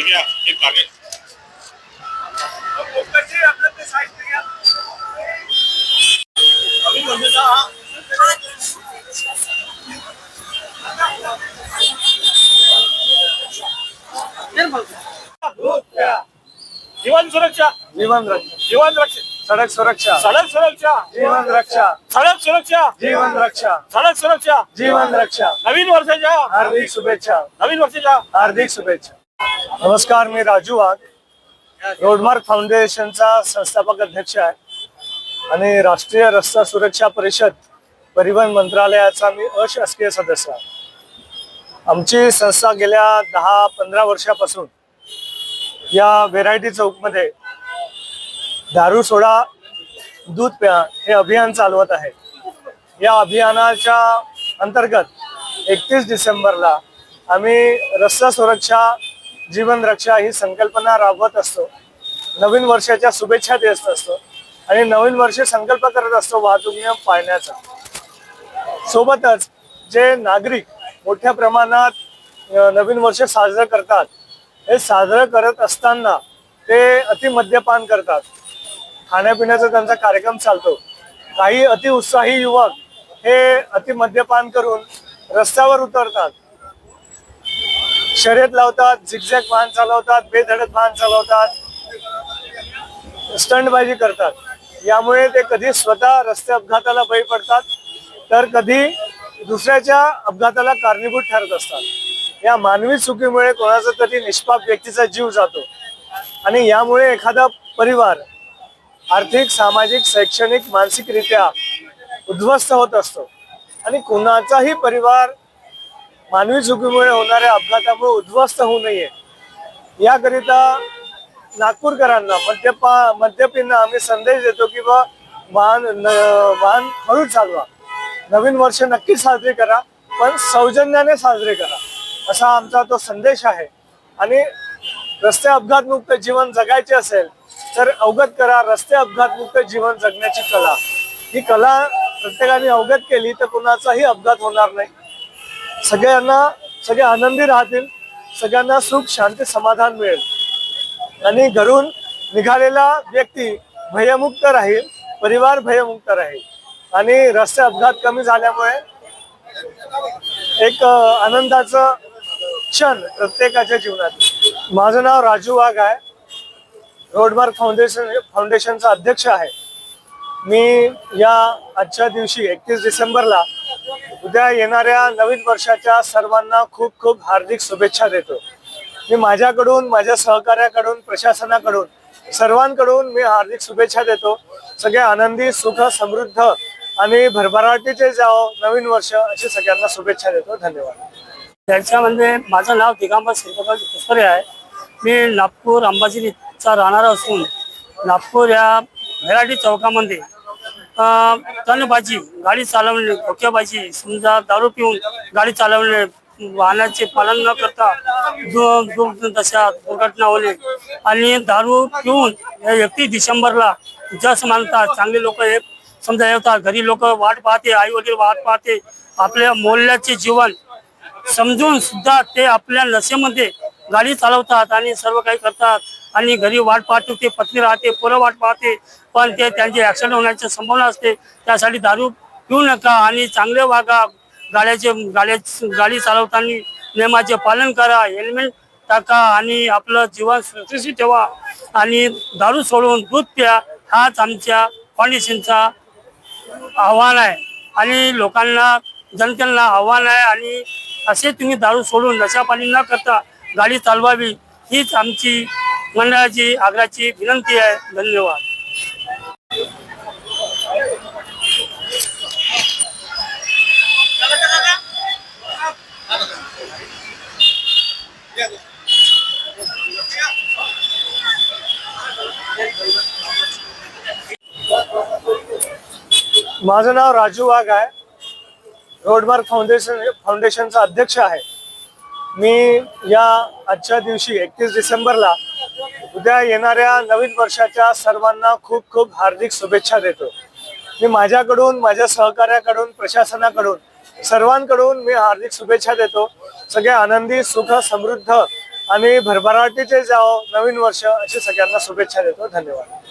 ठीक है एक आगे जीवन सुरक्षा. जीवन रक्षा. जीवन रक्षा. सड़क सुरक्षा. सड़क सुरक्षा. जीवन रक्षा. सड़क सुरक्षा. जीवन रक्षा. सड़क सुरक्षा. जीवन रक्षा. नवीन वर्षाच्या. हार्दिक शुभेच्छा. नवीन वर्षाच्या. हार्दिक शुभेच्छा. नमस्कार मी राजू वाघ. रोडमार्क फाउंडेशनचा संस्थापक अध्यक्ष आहे. आणि राष्ट्रीय रस्ता सुरक्षा परिषद परिवहन मंत्रालयाचा मी अशासकीय सदस्य आहे. आमची संस्था गेल्या दहा पंधरा वर्षापासून या व्हेरायटी चौकमध्ये दारू सोडा दूध प्या हे अभियान चालवत आहे. या अभियानाच्या अंतर्गत एकतीस डिसेंबरला आम्ही रस्ता सुरक्षा जीवन रक्षा ही संकल्पना राबवत असतो. नवीन वर्षाच्या शुभेच्छा देत असतो आणि नवीन वर्ष संकल्प करत असतो वाहतूक नियम पाळण्याचा. सोबतच जे नागरिक मोठ्या प्रमाणात नवीन वर्ष साजरं करतात हे साजरं करत असताना ते अतिमद्यपान करतात. खाण्यापिण्याचा त्यांचा कार्यक्रम चालतो. काही अतिउत्साही युवक हे अतिमद्यपान करून रस्त्यावर उतरतात. शर्यत लावतात झिगझॅग वाहन चालवतात बेधडक वाहन चालवतात स्टंटबाजी करतात. यामुळे ते कधी स्वतः रस्ते अपघाताला बळी पडतात तर कधी दुसऱ्याच्या अपघाताला कारणीभूत ठरत असतात. या मानवी चुकीमुळे कोणाचा तरी निष्पाप व्यक्तीचा जीव जातो. आणि यामुळे एखादा परिवार आर्थिक सामाजिक शैक्षणिक मानसिकरित्या उद्ध्वस्त होत असतो. आणि कुणाचाही परिवार मानवी चुकीमुळे होणाऱ्या अपघातामुळे उद्ध्वस्त होऊ नये. याकरिता नागपूरकरांना मद्यपा मद्यपींना आम्ही संदेश देतो की बा वाहन न- वाहन हळू चालवा. नवीन वर्ष नक्की साजरे करा पण सौजन्याने साजरे करा. असा आमचा तो संदेश आहे. आणि रस्ते अपघातमुक्त जीवन जगायचे असेल तर अवगत करा रस्ते अपघातमुक्त जीवन जगण्याची कला. ही कला प्रत्येकाने अवगत केली तर कुणाचाही अपघात होणार नाही. सगळ्यांना सगळे आनंदी राहतील सगळ्यांना सुख शांती समाधान मिळेल. आणि घरून निघालेला व्यक्ती भयमुक्त राहील परिवार भयमुक्त राहील. आणि रस्ते अपघात कमी झाल्यामुळे एक आनंदाचं क्षण प्रत्येकाच्या जीवनात. माझं नाव राजू वाघ आहे. रोडमार्क फाउंडेशन फाउंडेशनचा अध्यक्ष आहे. मी या आजच्या दिवशी एकतीस डिसेंबरला उद्या येणाऱ्या नवीन वर्षाच्या सर्वांना खूप खूप हार्दिक शुभेच्छा देतो. मी माझ्याकडून माझ्या सहकार्याकडून प्रशासनाकडून सर्वांकडून मी हार्दिक शुभेच्छा देतो. सगळे आनंदी सुख समृद्ध आणि भरभराटीचे जावं नवीन वर्ष अशी सगळ्यांना शुभेच्छा देतो. धन्यवाद. त्याच्यामध्ये म्हणजे माझं नाव दिगांबर श्रीप्रकाश पुष्करे आहे. मी नागपूर अंबाजीचा राहणारा असून नागपूर या व्हेरायटी चौकामध्ये अं, तणबाजी गाडी चालवणे धोक्याबाजी समजा दारू पिऊन गाडी चालवणे वाहनाचे पालन न करता दु- दुर्दशा दुर्घटना होणे आणि दारू पिऊन एकतीस डिसेंबरला जस मानतात चांगले लोक एक समजा येतात घरी लोक वाट पाहते आई वडील वाट पाहते आपल्या मोल्याचे जीवन समजून सुद्धा ते आपल्या नशेमध्ये गाडी चालवतात आणि सर्व काही करतात. आणि घरी वाट पाहते ते पत्नी राहते पोरं वाट पाहते पण ते त्यांचे ऍक्सिडेंट होण्याची संभावना असते. त्यासाठी दारू पिऊ नका आणि चांगले वागा. गाड्याचे गाड्या गाडी चालवताना नियमाचे पालन करा हेल्मेट टाका आणि आपलं जीवन सुरक्षित ठेवा. आणि दारू सोडून दूध प्या हाच आमच्या फाउंडेशनचा आव्हान आहे. आणि लोकांना जनतेला आव्हान आहे. आणि असे तुम्ही दारू सोडून नशापाणी न करता गाडी चालवावी हीच आमची मंडळाची आग्रहाची विनंती आहे. धन्यवाद. माझं नाव राजू वाघ आहे. रोडमार्क फाउंडेशन फाउंडेशनचा अध्यक्ष आहे. मी या आजच्या दिवशी एकतीस डिसेंबरला उद्या येणाऱ्या नवीन वर्षाच्या सर्वांना खूप खूप हार्दिक शुभेच्छा देतो. मी माझ्याकडून माझ्या सहकार्याकडून प्रशासनाकडून सर्वांकडून मी हार्दिक शुभेच्छा देतो. सगळे आनंदी सुख समृद्ध आणि भरभराटीचे जाओ नवीन वर्ष अशी सगळ्यांना शुभेच्छा देतो. धन्यवाद.